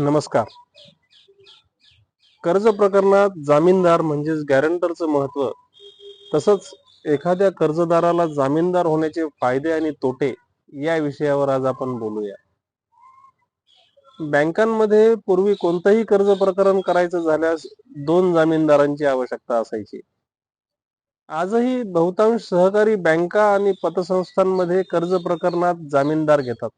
नमस्कार. कर्ज प्रकरणात जामीनदार म्हणजेच गॅरंटरचं महत्त्व तसंच एखाद्या कर्जदाराला जामीनदार होण्याचे फायदे आणि तोटे या विषयावर आज आपण बोलूया. बँकांमध्ये पूर्वी कोणतंही कर्ज प्रकरण करायचं झाल्यास दोन जामीनदारांची आवश्यकता असायची. आजही बहुतांश सहकारी बँका आणि पतसंस्थांमध्ये कर्ज प्रकरणात जामीनदार घेतात.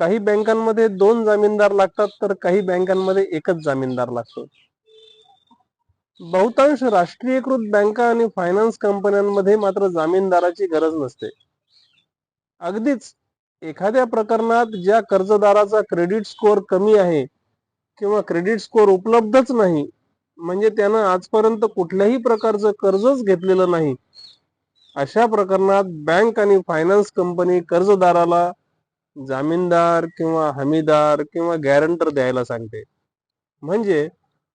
काही बँकांमध्ये दोन जामीनदार लागतात तर काही बँकांमध्ये एकच जामीनदार लागतो. बहुतांश राष्ट्रीयकृत बँका आणि फायनान्स कंपन्यांमध्ये मात्र जामीनदाराची गरज नसते. अगदीच एखाद्या प्रकरणात ज्या कर्जदाराचा क्रेडिट स्कोअर कमी आहे किंवा क्रेडिट स्कोअर उपलब्धच नाही म्हणजे त्यानं आजपर्यंत कुठल्याही प्रकारचं कर्जच घेतलेलं नाही अशा प्रकरणात बँक आणि फायनान्स कंपनी कर्जदाराला जामीनदार किंवा हमीदार किंवा गॅरंटर द्यायला सांगते. म्हणजे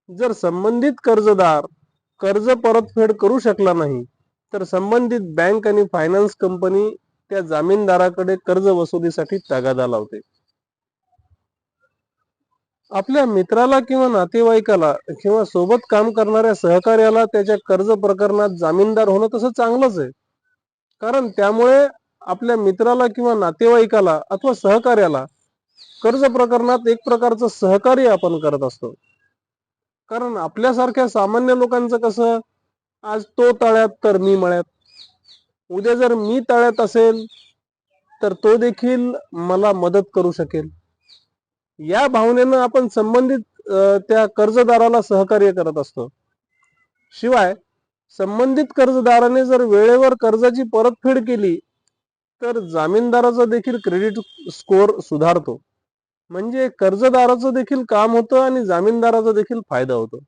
जर संबंधित कर्जदार कर्ज परतफेड करू शकला नाही तर संबंधित बँक आणि फायनान्स कंपनी त्या जामीनदाराकडे कर्ज वसुलीसाठी तगादा लावते. आपल्या मित्राला किंवा नातेवाईकाला किंवा सोबत काम करणाऱ्या सहकार्याला त्याच्या कर्ज प्रकरणात जामीनदार होणं तसं चांगलंच आहे. कारण त्यामुळे आपल्या मित्राला किंवा नातेवाईकाला अथवा सहकार्याला कर्ज प्रकरणात एक प्रकारचं सहकार्य आपण करत असतो. कारण आपल्यासारख्या सामान्य लोकांचं कसं आज तो तळ्यात तर मी मळ्यात. उद्या जर मी तळ्यात असेल तर तो देखील मला मदत करू शकेल. या भावनेनं आपण संबंधित त्या कर्जदाराला सहकार्य करत असतो. शिवाय संबंधित कर्जदाराने जर वेळेवर कर्जाची परतफेड केली तर जामीनदाराचा देखील क्रेडिट स्कोअर सुधारतो. म्हणजे कर्जदाराचं देखील काम होतं आणि जामीनदाराचा देखील फायदा होतो.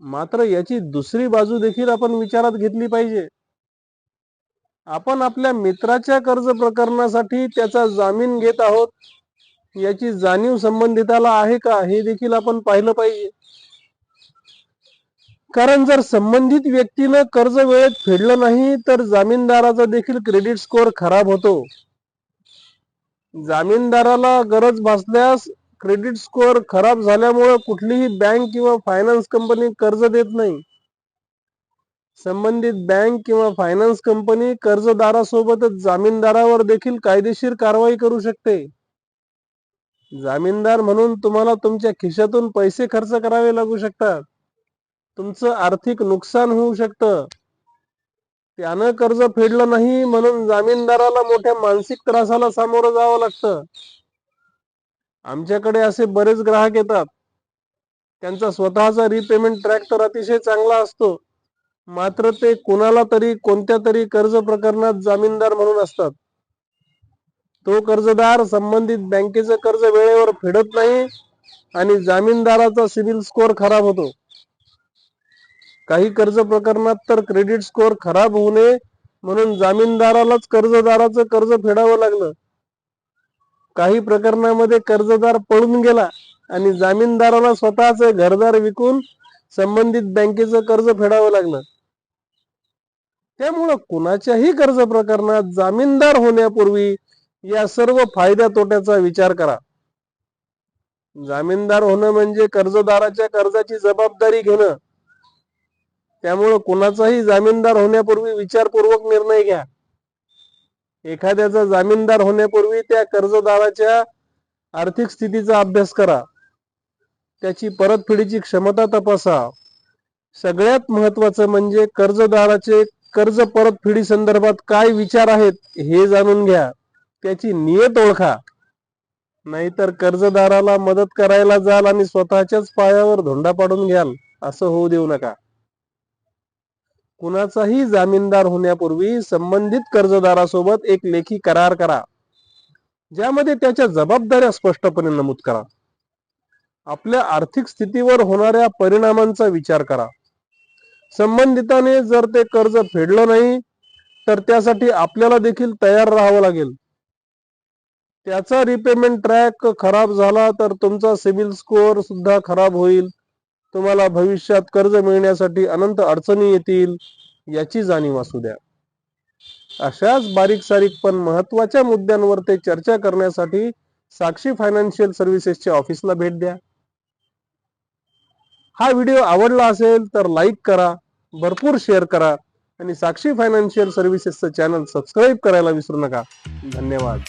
मात्र याची दुसरी बाजू देखील आपण विचारात घेतली पाहिजे. आपण आपल्या मित्राच्या कर्ज प्रकरणासाठी त्याचा जामीन घेत आहोत. याची जाणीव संबंधिताला आहे का हे देखील आपण पाहिलं पाहिजे. कारण जर संबंधित व्यक्तीनं कर्ज वेळेत फेडलं नाही तर जामीनदाराचा देखील क्रेडिट स्कोअर खराब होतो. जामीनदाराला गरज भासल्यास क्रेडिट स्कोअर खराब झाल्यामुळे कुठलीही बँक किंवा फायनान्स कंपनी कर्ज देत नाही. संबंधित बँक किंवा फायनान्स कंपनी कर्जदारासोबतच जामीनदारावर देखील कायदेशीर कारवाई करू शकते. जामीनदार म्हणून तुम्हाला तुमच्या खिशातून पैसे खर्च करावे लागू शकतात. तुमचं आर्थिक नुकसान होऊ शकतं. त्यानं कर्ज फेडलं नाही म्हणून जामीनदाराला मोठ्या मानसिक त्रासाला सामोरं जावं लागतं. आमच्याकडे असे बरेच ग्राहक येतात. त्यांचा स्वतःचा रिपेमेंट ट्रॅक तर अतिशय चांगला असतो. मात्र ते कुणाला तरी कोणत्या तरी कर्ज प्रकरणात जामीनदार म्हणून असतात. तो कर्जदार संबंधित बँकेचं कर्ज वेळेवर फेडत नाही आणि जामीनदाराचा सिबिल स्कोअर खराब होतो. काही कर्ज प्रकरणात तर क्रेडिट स्कोअर खराब होऊ नये म्हणून जामीनदारालाच कर्जदाराचं कर्ज फेडावं लागलं. काही प्रकरणामध्ये कर्जदार पळून गेला आणि जामीनदाराला स्वतःच घरदार विकून संबंधित बँकेचं कर्ज फेडावं लागलं. त्यामुळं कुणाच्याही कर्ज प्रकरणात जामीनदार होण्यापूर्वी या सर्व फायद्या तोट्याचा विचार करा. जामीनदार होणं म्हणजे कर्जदाराच्या कर्जाची जबाबदारी घेणं. त्यामुळं कुणाचाही जामीनदार होण्यापूर्वी विचारपूर्वक निर्णय घ्या. एखाद्याचा जामीनदार होण्यापूर्वी त्या कर्जदाराच्या आर्थिक स्थितीचा अभ्यास करा. त्याची परतफेडीची क्षमता तपासा. सगळ्यात महत्वाचं म्हणजे कर्जदाराचे कर्ज परतफेडी संदर्भात काय विचार आहेत हे जाणून घ्या. त्याची नियत ओळखा. नाहीतर कर्जदाराला मदत करायला जाल आणि स्वतःच्याच पायावर धोंडा पाडून घ्याल. असं होऊ देऊ नका. कुणाचाही जामीनदार होण्यापूर्वी संबंधित कर्जदारासोबत एक लेखी करार करा ज्यामध्ये त्याच्या जबाबदाऱ्या स्पष्टपणे नमूद करा. आपल्या आर्थिक स्थितीवर होणाऱ्या परिणामांचा विचार करा. संबंधिताने जर ते कर्ज फेडलं नाही तर त्यासाठी आपल्याला देखील तयार राहावं लागेल. त्याचा रिपेमेंट ट्रॅक खराब झाला तर तुमचा सिबिल स्कोअर सुद्धा खराब होईल. तुम्हाला भविष्यात कर्ज मिळण्यासाठी अनंत अडचणी येतील याची जाणीव असू द्या. अशाच बारीक सारीक पण महत्त्वाच्या मुद्द्यांवर ते चर्चा करण्यासाठी साक्षी फायनान्शियल सर्व्हिसेसच्या ऑफिसला भेट द्या. हा व्हिडिओ आवडला असेल तर लाईक करा भरपूर शेअर करा आणि साक्षी फायनान्शियल सर्व्हिसेसचं चॅनल सबस्क्राईब करायला विसरू नका. धन्यवाद.